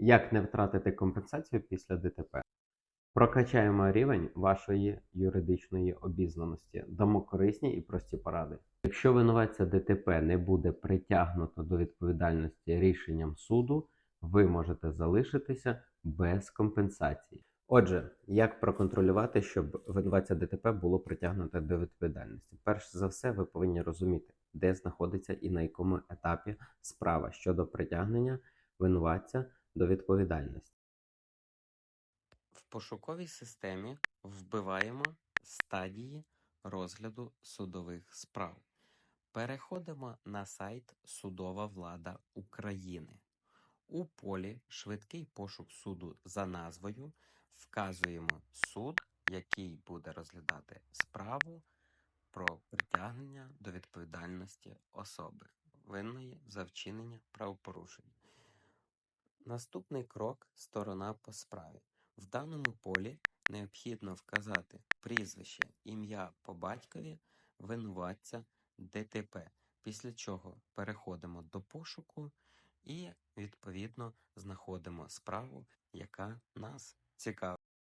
Як не втратити компенсацію після ДТП? Прокачаємо рівень вашої юридичної обізнаності, дамо корисні і прості поради. Якщо винуватця ДТП не буде притягнуто до відповідальності рішенням суду, ви можете залишитися без компенсації. Отже, як проконтролювати, щоб винуватця ДТП було притягнуто до відповідальності? Перш за все, ви повинні розуміти, де знаходиться і на якому етапі справа щодо притягнення винуватця до відповідальності. В пошуковій системі вбиваємо стадії розгляду судових справ. Переходимо на сайт Судова влада України. У полі Швидкий пошук суду за назвою вказуємо суд, який буде розглядати справу про притягнення до відповідальності особи, винної за вчинення правопорушень. Наступний крок сторона по справі. В даному полі необхідно вказати прізвище, ім'я по батькові винуватця ДТП, після чого переходимо до пошуку і відповідно знаходимо справу, яка нас цікавить.